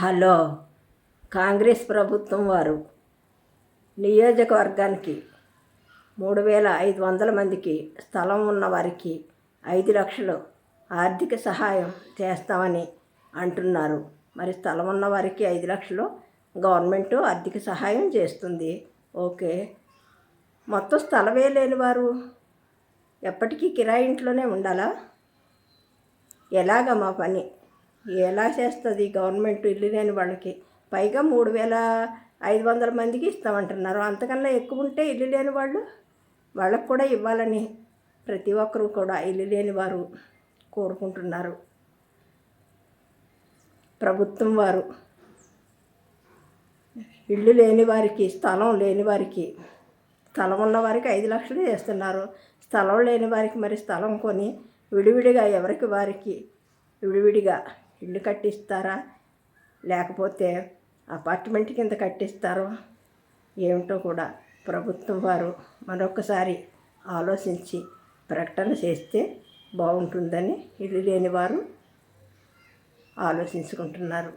Hello. Congress ప్రభుత్వం వారు నియోజకవర్గానికి మూడు వేల ఐదు వందల మందికి స్థలం ఉన్న వారికి ఐదు లక్షలు ఆర్థిక సహాయం చేస్తామని అంటున్నారు. మరి స్థలం ఉన్న వారికి ఐదు లక్షలు గవర్నమెంట్ ఆర్థిక సహాయం చేస్తుంది. ఓకే. మొత్తం స్థలమే లేని వారు ఎప్పటికీ కిరాయి ఇంట్లోనే ఉండాలా? ఎలాగ మా పని? ఎలా చేస్తుంది గవర్నమెంట్ ఇల్లు లేని వాళ్ళకి? పైగా మూడు వేల ఐదు వందల మందికి ఇస్తామంటున్నారు. అంతకన్నా ఎక్కువ ఉంటే ఇల్లు లేని వాళ్ళు వాళ్ళకు కూడా ఇవ్వాలని ప్రతి ఒక్కరూ కూడా ఇల్లు లేని వారు కోరుకుంటున్నారు. ప్రభుత్వం వారు ఇల్లు లేని వారికి స్థలం లేని వారికి స్థలం ఉన్న వారికి ఐదు లక్షలు చేస్తున్నారు. స్థలం లేని వారికి మరి స్థలం కొని విడివిడిగా ఎవరికి వారికి విడివిడిగా ఇల్లు కట్టిస్తారా? లేకపోతే అపార్ట్మెంట్ కింద కట్టిస్తారో ఏమిటో కూడా ప్రభుత్వం వారు మరొకసారి ఆలోచించి ప్రకటన చేస్తే బాగుంటుందని ఇల్లు లేని వారు ఆలోచించుకుంటున్నారు.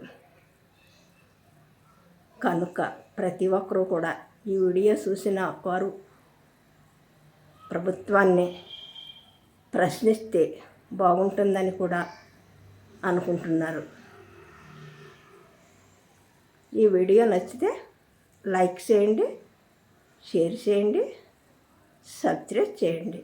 కనుక ప్రతి ఒక్కరూ కూడా ఈ వీడియో చూసిన వారు ప్రభుత్వాన్ని ప్రశ్నిస్తే బాగుంటుందని కూడా అనుకుంటున్నారు. ఈ వీడియో నచ్చితే లైక్ చేయండి షేర్ చేయండి సబ్స్క్రైబ్ చేయండి.